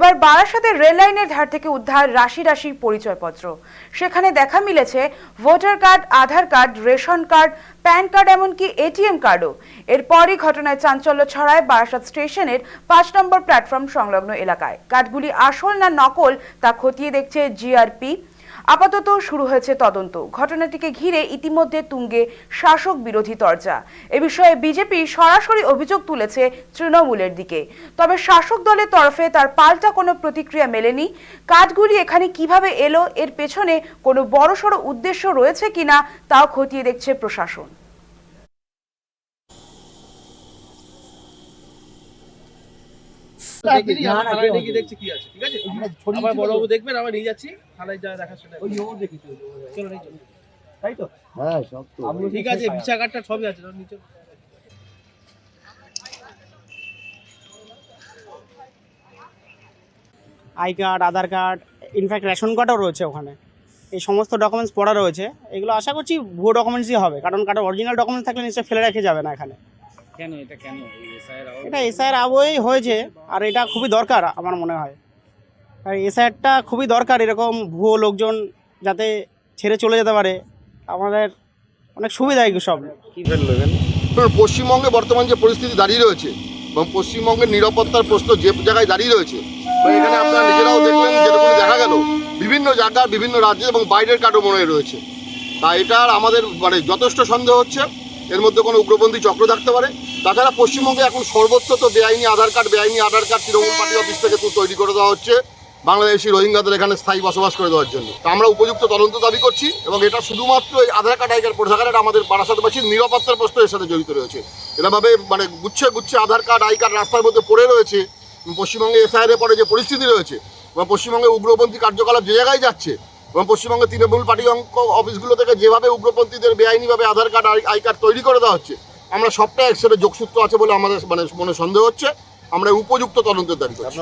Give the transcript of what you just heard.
এবার বারাসাতের রেল লাইনের ধার থেকে উদ্ধার রাশি রাশি পরিচয়পত্র। সেখানে দেখা মিলেছে voter card, Aadhaar card, ration card, PAN card, এমনকি এটিএম কার্ডও। এরপরই ঘটনায় চাঞ্চল্য ছড়ায় বারাসাত স্টেশনের পাঁচ নম্বর প্ল্যাটফর্ম সংলগ্ন এলাকায়। কার্ডগুলি আসল না নকল তা খতিয়ে দেখছে জিআরপি। আপাতত শুরু হয়েছে তদন্ত। ঘটনাটিকে ঘিরে ইতিমধ্যে তুঙ্গে শাসক বিরোধী তরজা। এ বিষয়ে বিজেপি সরাসরি অভিযোগ তুলেছে তৃণমূলের দিকে। তবে শাসক দলের তরফে তার পাল্টা কোনো প্রতিক্রিয়া মেলেনি। কাজগুলি এখানে কীভাবে এলো, এর পেছনে কোনো বড়সড় উদ্দেশ্য রয়েছে কিনা, তাও খতিয়ে দেখছে প্রশাসন দেখিনি আমার থানায় নিয়ে গিয়ে দেখছি কি আছে ঠিক আছে? আমার বড়বাবু দেখবেন আমার নিয়ে যাচ্ছি থানায় যা দেখা সেটা চলো নিয়ে চলো। তাই তো? হ্যাঁ সব তো। ঠিক আছে ভিসা কার্ডটা সবই আছে চলো, I card Aadhaar card in fact ration কার্ডও রয়েছে ওখানে। এই সমস্ত ডকুমেন্টস পড়া রয়েছে। এগুলো আশা করছি ভুয়ো ডকুমেন্টসই হবে কারণ কারও অরিজিনাল ডকুমেন্টস থাকলে নিশ্চয়ই ফেলে রেখে যাবে না এখানে। কেন? এটা কেন? এটা এসআইয়ের আবহেই হয়েছে আর এটা খুবই দরকার আমার মনে হয়। আর এসআইআরটা খুবই দরকার এরকম ভুয়ো লোকজন যাতে ছেড়ে চলে যেতে পারে। আমাদের অনেক সুবিধা এগুলো সব। কি ধরুন, পশ্চিমবঙ্গে বর্তমান যে পরিস্থিতি দাঁড়িয়ে রয়েছে এবং পশ্চিমবঙ্গের নিরাপত্তার প্রশ্ন যে জায়গায় দাঁড়িয়ে রয়েছে এখানে আপনারা নিজেরাও দেখলেন যেরকম দেখা গেল বিভিন্ন জায়গার বিভিন্ন রাজ্যে এবং বাইরের কাঠমোড়ায় রয়েছে। তা এটার আমাদের মানে যথেষ্ট সন্দেহ হচ্ছে। এর মধ্যে কোনো উগ্রপন্থী চক্র থাকতে পারে। তাছাড়া পশ্চিমবঙ্গে এখন সর্বত্র তো বেআইনি আধার কার্ড, বেআইনি Aadhaar card Trinamool party office থেকে তৈরি করে দেওয়া হচ্ছে। বাংলাদেশি রোহিঙ্গাদের এখানে স্থায়ী বসবাস করে দেওয়ার জন্য। আমরা উপযুক্ত তদন্ত দাবি করছি এবং এটা শুধুমাত্র এই আধার কার্ড, আই কার্ড পরিষেবা এটা আমাদের বারাসাতবাসীর নিরাপত্তার প্রশ্ন এর সাথে জড়িত রয়েছে। এরভাবে মানে গুচ্ছে গুচ্ছে আধার কার্ড, আই কার্ড রাস্তার মধ্যে পড়ে রয়েছে। পশ্চিমবঙ্গে এসআইআর পরে যে পরিস্থিতি রয়েছে এবং পশ্চিমবঙ্গে উগ্রপন্থী কার্যকলাপ যে জায়গায় যাচ্ছে এবং পশ্চিমবঙ্গে তৃণমূল পার্টি অঙ্ক অফিসগুলো থেকে যেভাবে উগ্রপন্থীদের বেআইনিভাবে আধার কার্ড, আই কার্ড তৈরি করে দেওয়া হচ্ছে আমরা সবটা একসাথে যোগসূত্র আছে বলে আমাদের মানে মনে সন্দেহ হচ্ছে। আমরা উপযুক্ত তদন্তের দাবি করছি।